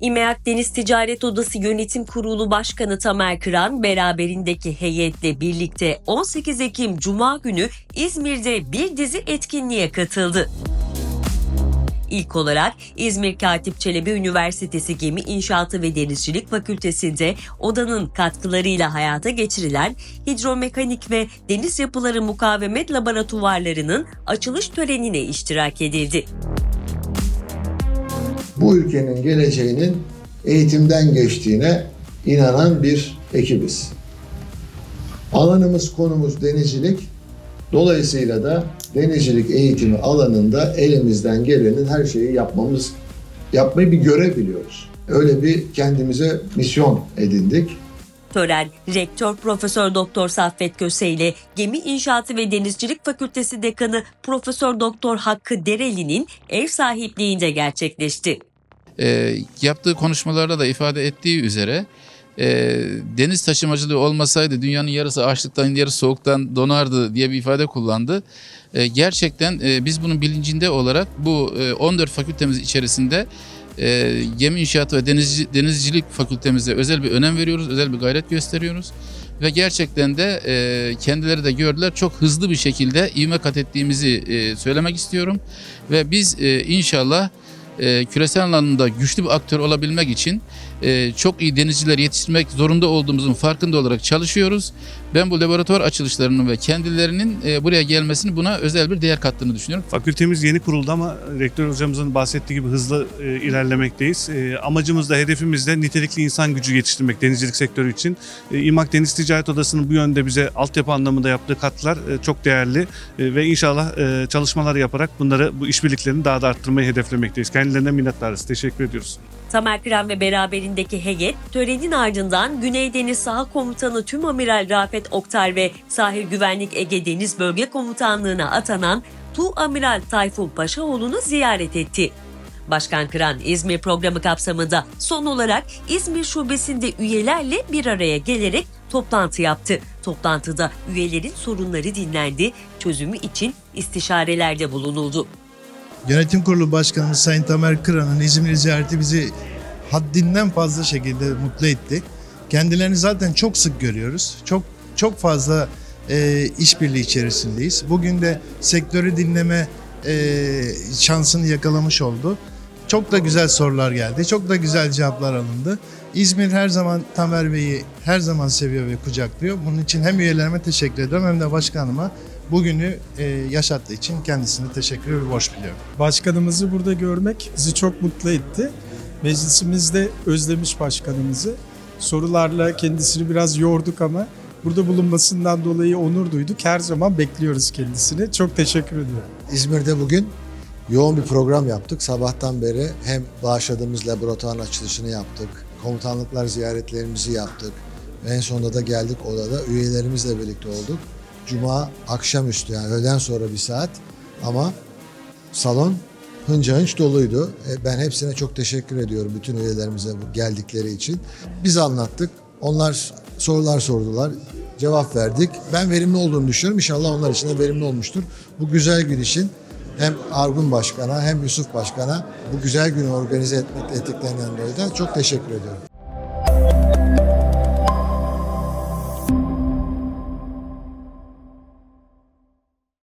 İMEAK Deniz Ticaret Odası Yönetim Kurulu Başkanı Tamer Kıran beraberindeki heyetle birlikte 18 Ekim Cuma günü İzmir'de bir dizi etkinliğe katıldı. İlk olarak İzmir Katip Çelebi Üniversitesi Gemi İnşaatı ve Denizcilik Fakültesi'nde odanın katkılarıyla hayata geçirilen hidromekanik ve deniz yapıları mukavemet laboratuvarlarının açılış törenine iştirak edildi. Bu ülkenin geleceğinin eğitimden geçtiğine inanan bir ekibiz. Alanımız konumuz denizcilik. Dolayısıyla da denizcilik eğitimi alanında elimizden gelenin her şeyi yapmamız, yapmayı bir görev biliyoruz. Öyle bir kendimize misyon edindik. Tören, Rektör Profesör Doktor Saffet Köse ile Gemi İnşaatı ve Denizcilik Fakültesi Dekanı Profesör Doktor Hakkı Dereli'nin ev sahipliğinde gerçekleşti. E, yaptığı konuşmalarda da ifade ettiği üzere e, deniz taşımacılığı olmasaydı dünyanın yarısı açlıktan yarısı soğuktan donardı diye bir ifade kullandı. E, gerçekten e, biz bunun bilincinde olarak bu e, 14 fakültemiz içerisinde e, gemi inşaatı ve denizci, denizcilik fakültemize özel bir önem veriyoruz, özel bir gayret gösteriyoruz. Ve gerçekten de e, kendileri de gördüler çok hızlı bir şekilde ivme kat ettiğimizi e, söylemek istiyorum. Ve biz e, inşallah e, küresel anlamda güçlü bir aktör olabilmek için e, çok iyi denizciler yetiştirmek zorunda olduğumuzun farkında olarak çalışıyoruz. Ben bu laboratuvar açılışlarının ve kendilerinin e, buraya gelmesini buna özel bir değer kattığını düşünüyorum. Fakültemiz yeni kuruldu ama rektör hocamızın bahsettiği gibi hızlı e, ilerlemekteyiz. Amacımız da hedefimiz de nitelikli insan gücü yetiştirmek denizcilik sektörü için. İMAK Deniz Ticaret Odası'nın bu yönde bize altyapı anlamında yaptığı katkılar e, çok değerli ve inşallah çalışmalar yaparak bunları bu işbirliklerini daha da arttırmayı hedeflemekteyiz. Kendilerine minnettarız. Teşekkür ediyoruz. Tamer Kıran ve beraberindeki heyet törenin ardından Güney Deniz Saha Komutanı Tüm Amiral Rafet Oktar ve Sahil Güvenlik Ege Deniz Bölge Komutanlığı'na atanan Tu Amiral Tayfun Paşaoğlu'nu ziyaret etti. Başkan Kıran İzmir programı kapsamında son olarak İzmir Şubesi'nde üyelerle bir araya gelerek toplantı yaptı. Toplantıda üyelerin sorunları dinlendi, çözümü için istişarelerde bulunuldu. Yönetim Kurulu Başkanımız Sayın Tamer Kıran'ın İzmir ziyareti bizi haddinden fazla şekilde mutlu etti. Kendilerini zaten çok sık görüyoruz. Çok çok fazla e, işbirliği içerisindeyiz. Bugün de sektörü dinleme e, şansını yakalamış oldu. Çok da güzel sorular geldi. Çok da güzel cevaplar alındı. İzmir her zaman Tamer Bey'i her zaman seviyor ve kucaklıyor. Bunun için hem üyelerime teşekkür ediyorum hem de başkanıma bugünü e, yaşattığı için kendisine teşekkür ve borç biliyorum. Başkanımızı burada görmek bizi çok mutlu etti. Meclisimizde özlemiş başkanımızı. Sorularla kendisini biraz yorduk ama burada bulunmasından dolayı onur duyduk. Her zaman bekliyoruz kendisini. Çok teşekkür ediyorum. İzmir'de bugün yoğun bir program yaptık. Sabahtan beri hem bağışladığımız laboratuvarın açılışını yaptık. Komutanlıklar ziyaretlerimizi yaptık. Ve en sonunda da geldik odada üyelerimizle birlikte olduk. Cuma akşamüstü yani öğleden sonra bir saat ama salon hınca hınç doluydu. E, Ben hepsine çok teşekkür ediyorum bütün üyelerimize geldikleri için. Biz anlattık. Onlar sorular sordular. Cevap verdik. Ben verimli olduğunu düşünüyorum. İnşallah onlar için de verimli olmuştur. Bu güzel gün için hem Argun Başkan'a hem Yusuf Başkan'a bu güzel günü organize etmek ettiklerinden dolayı da çok teşekkür ediyorum.